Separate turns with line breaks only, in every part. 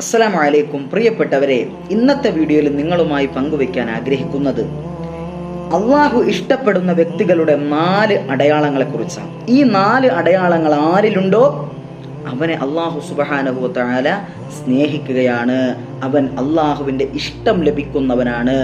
അസ്സലാമു വലൈക്കും പ്രിയപ്പെട്ടവരെ ഇന്നത്തെ വീഡിയോയിൽ നിങ്ങളുമായി പങ്കുവയ്ക്കാൻ ആഗ്രഹിക്കുന്നത് അള്ളാഹു ഇഷ്ടപ്പെടുന്ന വ്യക്തികളുടെ നാല് അടയാളങ്ങളെ കുറിച്ചാണ് ഈ നാല് അടയാളങ്ങൾ ആരിലുണ്ടോ? അവനെ അള്ളാഹു സുബഹാനുഭവത്താല സ്നേഹിക്കുകയാണ്. അവൻ അള്ളാഹുവിന്റെ ഇഷ്ടം ലഭിക്കുന്നവനാണ്.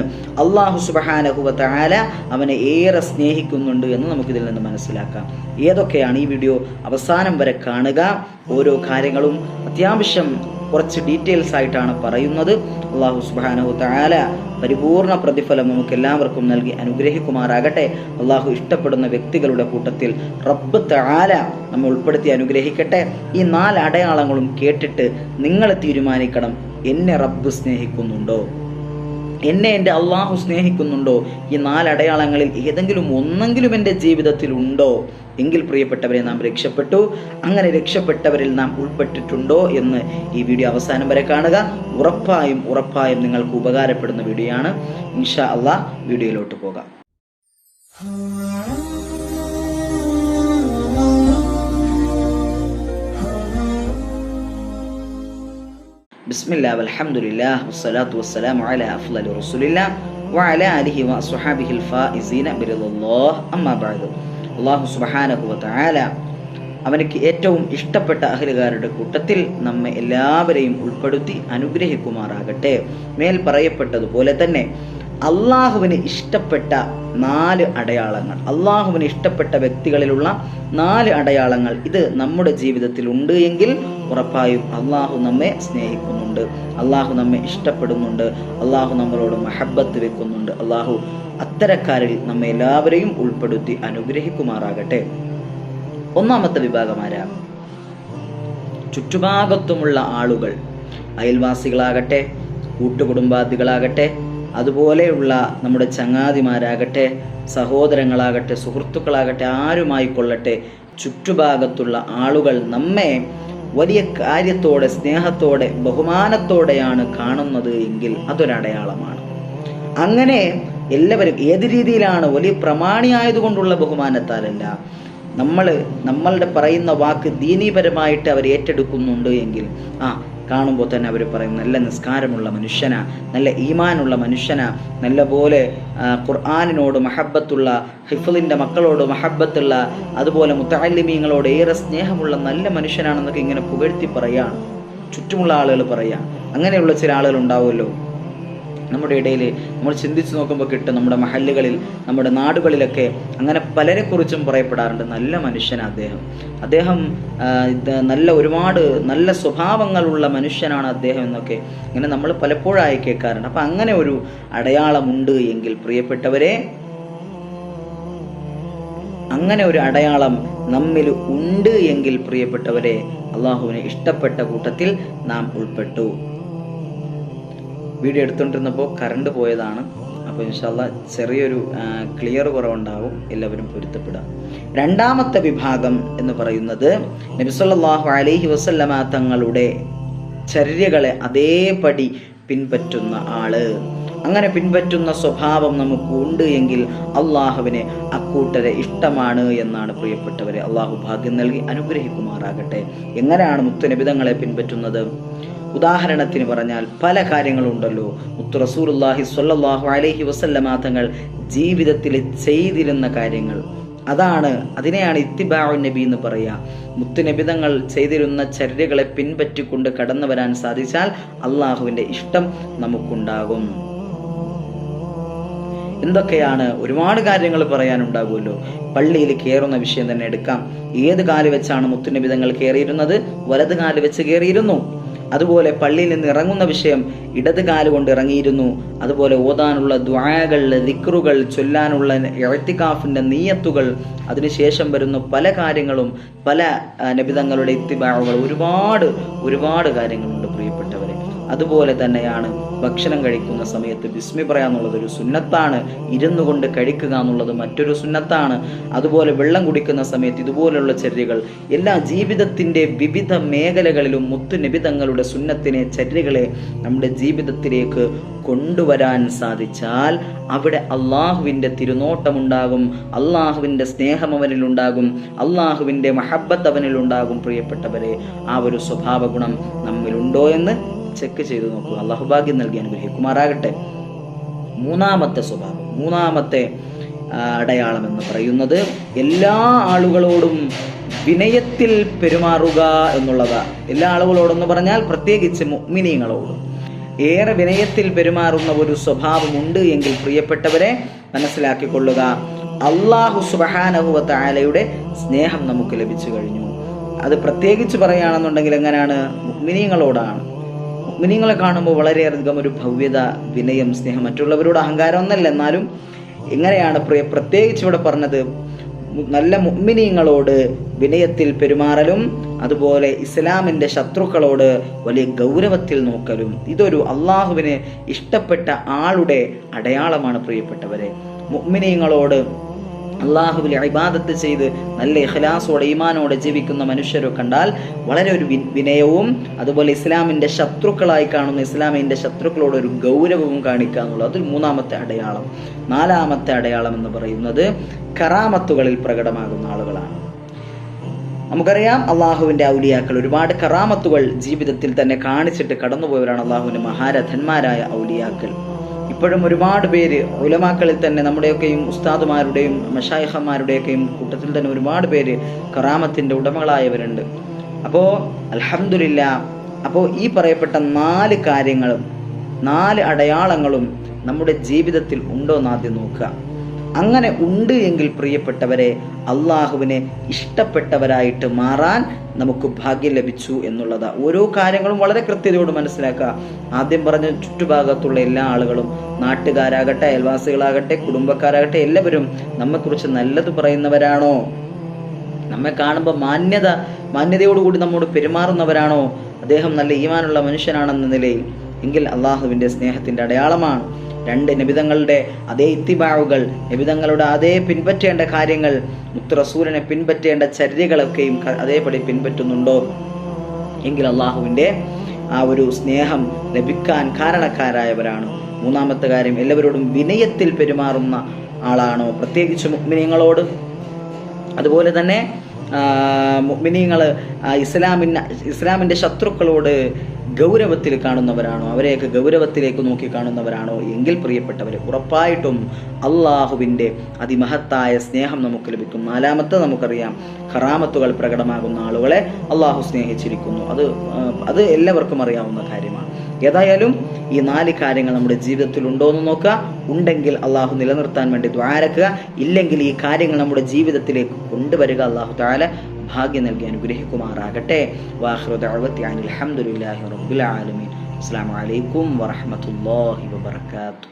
അള്ളാഹു സുബഹാനഹുവത്താല അവനെ ഏറെ സ്നേഹിക്കുന്നുണ്ട് എന്ന് നമുക്കിതിൽ നിന്ന് മനസ്സിലാക്കാം. ഏതൊക്കെയാണ് ഈ വീഡിയോ അവസാനം വരെ കാണുക? ഓരോ കാര്യങ്ങളും അത്യാവശ്യം കുറച്ച് ഡീറ്റെയിൽസ് ആയിട്ടാണ് പറയുന്നത്. അള്ളാഹു സുബാനഹു താല പരിപൂർണ പ്രതിഫലം നമുക്ക് എല്ലാവർക്കും നൽകി അനുഗ്രഹിക്കുമാറാകട്ടെ. അള്ളാഹു ഇഷ്ടപ്പെടുന്ന വ്യക്തികളുടെ കൂട്ടത്തിൽ റബ്ബ് താല നമ്മൾ ഉൾപ്പെടുത്തി അനുഗ്രഹിക്കട്ടെ. ഈ നാല് അടയാളങ്ങളും കേട്ടിട്ട് നിങ്ങൾ തീരുമാനിക്കണം എന്നെ റബ്ബ് സ്നേഹിക്കുന്നുണ്ടോ? എന്നെ എന്റെ അള്ളാഹു സ്നേഹിക്കുന്നുണ്ടോ? ഈ നാലടയാളങ്ങളിൽ ഏതെങ്കിലും ഒന്നെങ്കിലും എന്റെ ജീവിതത്തിൽ ഉണ്ടോ എങ്കിൽ പ്രിയപ്പെട്ടവരെ നാം രക്ഷപ്പെട്ടു. അങ്ങനെ രക്ഷപ്പെട്ടവരിൽ നാം ഉൾപ്പെട്ടിട്ടുണ്ടോ എന്ന് ഈ വീഡിയോ അവസാനം വരെ കാണുക. ഉറപ്പായും ഉറപ്പായും നിങ്ങൾക്ക് ഉപകാരപ്പെടുന്ന വീഡിയോ ആണ് ഇൻഷാ അള്ളാഹ് വീഡിയോയിലോട്ട് പോകാം. ബിസ്മില്ലാ അലഹമുല്ലാ വസ്സലാത്തു വസ്സലാം അല അഫ്ലൽ റസൂലില്ല വഅല അലിഹി വസുഹാബിഹിൽ ഫായിസീന ബിറദുല്ലാഹ് അമ്മാ ബഅദ്. അല്ലാഹു സുബ്ഹാനഹു വതആല അവനക്ക് ഏറ്റവും ഇഷ്ടപ്പെട്ട അഹലുകാരുടെ കൂട്ടത്തിൽ നമ്മെ എല്ലാവരെയും ഉൾപ്പെടുത്തി അനുഗ്രഹിക്കുമാറാകട്ടെ. മേൽ പറയപ്പെട്ടതുപോലെ തന്നെ അള്ളാഹുവിന് ഇഷ്ടപ്പെട്ട നാല് അടയാളങ്ങൾ. അള്ളാഹുവിന് ഇഷ്ടപ്പെട്ട വ്യക്തികളിലുള്ള നാല് അടയാളങ്ങൾ ഇത് നമ്മുടെ ജീവിതത്തിൽ ഉണ്ട് എങ്കിൽ ഉറപ്പായും അള്ളാഹു നമ്മെ സ്നേഹിക്കുന്നുണ്ട്. അള്ളാഹു നമ്മെ ഇഷ്ടപ്പെടുന്നുണ്ട്. അള്ളാഹു നമ്മളോട് മഹബത്ത് വെക്കുന്നുണ്ട്. അള്ളാഹു അത്തരക്കാരിൽ നമ്മെ എല്ലാവരെയും ഉൾപ്പെടുത്തി അനുഗ്രഹിക്കുമാറാകട്ടെ. ഒന്നാമത്തെ വിഭാഗമാരാ ചുറ്റുഭാഗത്തുമുള്ള ആളുകൾ. അയൽവാസികളാകട്ടെ കൂട്ടുകുടുംബാദികളാകട്ടെ അതുപോലെയുള്ള നമ്മുടെ ചങ്ങാതിമാരാകട്ടെ സഹോദരങ്ങളാകട്ടെ സുഹൃത്തുക്കളാകട്ടെ ആരുമായി കൊള്ളട്ടെ ചുറ്റുഭാഗത്തുള്ള ആളുകൾ നമ്മെ വലിയ കാര്യത്തോടെ സ്നേഹത്തോടെ ബഹുമാനത്തോടെയാണ് കാണുന്നത് എങ്കിൽ അതൊരടയാളമാണ്. അങ്ങനെ എല്ലാവരും ഏത് രീതിയിലാണ് വലിയ പ്രമാണിയായതുകൊണ്ടുള്ള ബഹുമാനത്താലല്ല നമ്മൾ നമ്മളുടെ പറയുന്ന വാക്ക് ദീനീപരമായിട്ട് അവർ ഏറ്റെടുക്കുന്നുണ്ട് എങ്കിൽ ആ കാണുമ്പോൾ തന്നെ അവർ പറയും നല്ല നിസ്കാരമുള്ള മനുഷ്യനാ നല്ല ഈമാനുള്ള മനുഷ്യനാ നല്ല പോലെ ഖുർആാനിനോട് മഹബത്തുള്ള ഹിഫലിന്റെ മക്കളോട് മഹബത്തുള്ള അതുപോലെ മുത്തല്ലിമീങ്ങളോട് ഏറെ സ്നേഹമുള്ള നല്ല മനുഷ്യനാണെന്നൊക്കെ ഇങ്ങനെ പുകഴ്ത്തി പറയുകയാണ് ചുറ്റുമുള്ള ആളുകൾ പറയുക അങ്ങനെയുള്ള ചില ആളുകൾ ഉണ്ടാവുമല്ലോ. നമ്മുടെ ഇടയിൽ നമ്മൾ ചിന്തിച്ച് നോക്കുമ്പോൾ കിട്ടും നമ്മുടെ മഹല്ലുകളിൽ നമ്മുടെ നാടുകളിലൊക്കെ അങ്ങനെ പലരെക്കുറിച്ചും പറയപ്പെടാറുണ്ട്. നല്ല മനുഷ്യനാണ് അദ്ദേഹം. അദ്ദേഹം നല്ല ഒരുപാട് നല്ല സ്വഭാവങ്ങളുള്ള മനുഷ്യനാണ് അദ്ദേഹം എന്നൊക്കെ ഇങ്ങനെ നമ്മൾ പലപ്പോഴായി കേൾക്കാറുണ്ട്. അപ്പം അങ്ങനെ ഒരു അടയാളമുണ്ട് എങ്കിൽ പ്രിയപ്പെട്ടവരെ അങ്ങനെ ഒരു അടയാളം നമ്മിൽ ഉണ്ട് എങ്കിൽ പ്രിയപ്പെട്ടവരെ അള്ളാഹുവിനെ ഇഷ്ടപ്പെട്ട കൂട്ടത്തിൽ നാം ഉൾപ്പെട്ടു. വീഡിയോ എടുത്തുകൊണ്ടിരുന്നപ്പോൾ കറണ്ട് പോയതാണ്. അപ്പോൾ ഇൻഷാല്ല ചെറിയൊരു ക്ലിയർ കുറവുണ്ടാവും. എല്ലാവരും പൊരുത്തപ്പെടുക. രണ്ടാമത്തെ വിഭാഗം എന്ന് പറയുന്നത് നബിസല്ലാഹു അലൈഹി വസല്ലമ തങ്ങളുടെ ചര്യകളെ അതേപടി പിൻപറ്റുന്ന ആൾ. അങ്ങനെ പിൻപറ്റുന്ന സ്വഭാവം നമുക്ക് ഉണ്ട് എങ്കിൽ അള്ളാഹുവിനെ അക്കൂട്ടരെ ഇഷ്ടമാണ് എന്നാണ് പ്രിയപ്പെട്ടവരെ. അള്ളാഹു ഭാഗ്യം നൽകി അനുഗ്രഹിക്കുമാറാകട്ടെ. എങ്ങനെയാണ് മുത്തനബിതങ്ങളെ പിൻപറ്റുന്നത്? ഉദാഹരണത്തിന് പറഞ്ഞാൽ പല കാര്യങ്ങളുണ്ടല്ലോ. മുത്തു റസൂലുല്ലാഹി സ്വല്ലല്ലാഹു അലൈഹി വസല്ലമ തങ്ങൾ ജീവിതത്തിൽ ചെയ്തിരുന്ന കാര്യങ്ങൾ. അതാണ് അതിനെയാണ് ഇത്തിബാഉ നബി എന്ന് പറയുക മുത്തുനബിതങ്ങൾ ചെയ്തിരുന്ന ചര്യകളെ പിൻപറ്റിക്കൊണ്ട് കടന്നു വരാൻ സാധിച്ചാൽ അള്ളാഹുവിന്റെ ഇഷ്ടം നമുക്കുണ്ടാകും. എന്തൊക്കെയാണ്? ഒരുപാട് കാര്യങ്ങൾ പറയാനുണ്ടാകുമല്ലോ. പള്ളിയിൽ കയറുന്ന വിഷയം തന്നെ എടുക്കാം. ഏത് കാൽ വെച്ചാണ് മുത്തുനബിതങ്ങൾ കയറിയിരുന്നത്? വലത് കാൽ വെച്ച് കയറിയിരുന്നു. അതുപോലെ പള്ളിയിൽ നിന്ന് ഇറങ്ങുന്ന വിഷയം ഇടത് കാലുകൊണ്ട് ഇറങ്ങിയിരുന്നു. അതുപോലെ ഓതാനുള്ള ദ്വായകൾ ദിക്റുകൾ ചൊല്ലാനുള്ള എഴുത്തിക്കാഫിന്റെ നീയത്തുകൾ അതിനുശേഷം വരുന്ന പല കാര്യങ്ങളും പല നബിതങ്ങളുടെ ഇത്തിബാവുകൾ. ഒരുപാട് ഒരുപാട് പ്രിയപ്പെട്ടവരെ അതുപോലെ തന്നെയാണ് ഭക്ഷണം കഴിക്കുന്ന സമയത്ത് ബിസ്മി പറയാന്നുള്ളത് ഒരു സുന്നത്താണ്. ഇരുന്നു കൊണ്ട് കഴിക്കുക എന്നുള്ളത് മറ്റൊരു സുന്നത്താണ്. അതുപോലെ വെള്ളം കുടിക്കുന്ന സമയത്ത് ഇതുപോലെയുള്ള ചര്യകൾ എല്ലാ ജീവിതത്തിന്റെ വിവിധ മേഖലകളിലും മുത്തുനിബിതങ്ങളുടെ സുന്നത്തിനെ ചര്യകളെ നമ്മുടെ ജീവിതത്തിലേക്ക് കൊണ്ടുവരാൻ സാധിച്ചാൽ അവിടെ അള്ളാഹുവിന്റെ തിരുനോട്ടമുണ്ടാകും അള്ളാഹുവിന്റെ സ്നേഹം അവനിലുണ്ടാകും അള്ളാഹുവിന്റെ മഹബത്ത് അവനിലുണ്ടാകും. പ്രിയപ്പെട്ടവരെ ആ ഒരു സ്വഭാവ ഗുണം നമ്മിലുണ്ടോ എന്ന് ചെക്ക് ചെയ്ത് നോക്കുക അള്ളാഹു ഭാഗ്യം നൽകി അനുഗ്രഹിക്കുമാറാകട്ടെ. മൂന്നാമത്തെ സ്വഭാവം മൂന്നാമത്തെ അടയാളം എന്ന് പറയുന്നത് എല്ലാ ആളുകളോടും വിനയത്തിൽ പെരുമാറുക എന്നുള്ളതാണ് എല്ലാ ആളുകളോടെന്ന് പറഞ്ഞാൽ പ്രത്യേകിച്ച് മുഅ്മിനീങ്ങളോടും. ഏറെ വിനയത്തിൽ പെരുമാറുന്ന ഒരു സ്വഭാവമുണ്ട് എങ്കിൽ പ്രിയപ്പെട്ടവരെ മനസ്സിലാക്കിക്കൊള്ളുക. അള്ളാഹു സുബഹാനഹുവ താലയുടെ സ്നേഹം നമുക്ക് ലഭിച്ചു കഴിഞ്ഞു. അത് പ്രത്യേകിച്ച് പറയുകയാണെന്നുണ്ടെങ്കിൽ എങ്ങനെയാണ്? മുഗ്മിനീങ്ങളോടാണ് മുഗ്മിനീങ്ങളെ കാണുമ്പോൾ വളരെയധികം ഒരു ഭവ്യത വിനയം സ്നേഹം മറ്റുള്ളവരോട് അഹങ്കാരം ഒന്നല്ല. എന്നാലും എങ്ങനെയാണ് പ്രിയ പ്രത്യേകിച്ച് ഇവിടെ പറഞ്ഞത് നല്ല മുഗ്മിനിയങ്ങളോട് വിനയത്തിൽ പെരുമാറലും അതുപോലെ ഇസ്ലാമിന്റെ ശത്രുക്കളോട് വലിയ ഗൗരവത്തിൽ നോക്കലും ഇതൊരു അള്ളാഹുവിന് ഇഷ്ടപ്പെട്ട ആളുടെ അടയാളമാണ് പ്രിയപ്പെട്ടവരെ. മുഗ്മിനീങ്ങളോട് അള്ളാഹുവിൽ ഇബാദത്ത് ചെയ്ത് നല്ല ഇഖലാസോടെ ഈമാനോടെ ജീവിക്കുന്ന മനുഷ്യരെ കണ്ടാൽ വളരെ ഒരു വിനയവും അതുപോലെ ഇസ്ലാമിന്റെ ശത്രുക്കളായി കാണുന്ന ഇസ്ലാമിന്റെ ശത്രുക്കളോട് ഒരു ഗൗരവവും കാണിക്കുക എന്നുള്ളത് അതിൽ മൂന്നാമത്തെ അടയാളം. നാലാമത്തെ അടയാളം എന്ന് പറയുന്നത് കറാമത്തുകളിൽ പ്രകടമാകുന്ന ആളുകളാണ്. നമുക്കറിയാം അള്ളാഹുവിന്റെ ഔലിയാക്കൾ ഒരുപാട് കറാമത്തുകൾ ജീവിതത്തിൽ തന്നെ കാണിച്ചിട്ട് കടന്നുപോയവരാണ് അള്ളാഹുവിന്റെ മഹാരഥന്മാരായ ഔലിയാക്കൾ. ഇപ്പോഴും ഒരുപാട് പേര് ഉലമാക്കളിൽ തന്നെ നമ്മുടെയൊക്കെയും ഉസ്താദുമാരുടെയും മഷായഹന്മാരുടെയൊക്കെയും കൂട്ടത്തിൽ തന്നെ ഒരുപാട് പേര് കറാമത്തിന്റെ ഉടമകളായവരുണ്ട്. അപ്പോൾ അലഹമില്ല അപ്പോൾ ഈ പറയപ്പെട്ട നാല് കാര്യങ്ങളും നാല് അടയാളങ്ങളും നമ്മുടെ ജീവിതത്തിൽ ഉണ്ടോ എന്ന് ആദ്യം നോക്കുക. അങ്ങനെ ഉണ്ട് എങ്കിൽ പ്രിയപ്പെട്ടവരെ അള്ളാഹുവിനെ ഇഷ്ടപ്പെട്ടവരായിട്ട് മാറാൻ നമുക്ക് ഭാഗ്യം ലഭിച്ചു എന്നുള്ളതാണ് ഓരോ കാര്യങ്ങളും വളരെ കൃത്യതയോട് മനസ്സിലാക്കുക. ആദ്യം പറഞ്ഞ ചുറ്റുഭാഗത്തുള്ള എല്ലാ ആളുകളും നാട്ടുകാരാകട്ടെ അയൽവാസികളാകട്ടെ കുടുംബക്കാരാകട്ടെ എല്ലാവരും നമ്മെക്കുറിച്ച് നല്ലത് പറയുന്നവരാണോ? നമ്മെ കാണുമ്പോൾ മാന്യത മാന്യതയോടുകൂടി നമ്മോട് പെരുമാറുന്നവരാണോ? അദ്ദേഹം നല്ല ഈമാനുള്ള മനുഷ്യനാണെന്ന നിലയിൽ എങ്കിൽ അള്ളാഹുവിന്റെ സ്നേഹത്തിന്റെ അടയാളമാണ്. രണ്ട് നിബിതങ്ങളുടെ അതേ ഇത്തിബാവുകൾ നിബിതങ്ങളുടെ അതേ പിൻപറ്റേണ്ട കാര്യങ്ങൾ മുത്തുറസൂലിനെ പിൻപറ്റേണ്ട ചര്യകളൊക്കെയും അതേപടി പിൻപറ്റുന്നുണ്ടോ? എങ്കിൽ അള്ളാഹുവിന്റെ ആ ഒരു സ്നേഹം ലഭിക്കാൻ കാരണക്കാരായവരാണ്. മൂന്നാമത്തെ കാര്യം എല്ലാവരോടും വിനയത്തിൽ പെരുമാറുന്ന ആളാണോ? പ്രത്യേകിച്ച് മുഗ്മിനിയങ്ങളോട് അതുപോലെ തന്നെ മുഗ്മിനിയങ്ങൾ ഇസ്ലാമിന് ഇസ്ലാമിന്റെ ശത്രുക്കളോട് ഗൗരവത്തിൽ കാണുന്നവരാണോ? അവരെയൊക്കെ ഗൗരവത്തിലേക്ക് നോക്കി കാണുന്നവരാണോ? എങ്കിൽ പ്രിയപ്പെട്ടവർ ഉറപ്പായിട്ടും അള്ളാഹുവിന്റെ അതിമഹത്തായ സ്നേഹം നമുക്ക് ലഭിക്കും. നാലാമത്തെ നമുക്കറിയാം ഖറാമത്തുകൾ പ്രകടമാകുന്ന ആളുകളെ അള്ളാഹു സ്നേഹിച്ചിരിക്കുന്നു. അത് അത് എല്ലാവർക്കും അറിയാവുന്ന കാര്യമാണ്. ഏതായാലും ഈ നാല് കാര്യങ്ങൾ നമ്മുടെ ജീവിതത്തിൽ ഉണ്ടോ എന്ന് നോക്കുക. ഉണ്ടെങ്കിൽ അള്ളാഹു നിലനിർത്താൻ വേണ്ടി ദ്വാരക്കുക. ഇല്ലെങ്കിൽ ഈ കാര്യങ്ങൾ നമ്മുടെ ജീവിതത്തിലേക്ക് കൊണ്ടുവരിക അള്ളാഹു താല ഭാഗ്യം നൽകി അനുഗ്രഹിക്കുമാറാകട്ടെ. വാഹൃദഅവത്തി അനിൽ അലഹമുല്ലാഹി റബ്ബുൽ ആലമീൻ. അസ്സാം വലൈക്കും വറഹമത്തല്ലാഹി വബർക്കാത്തു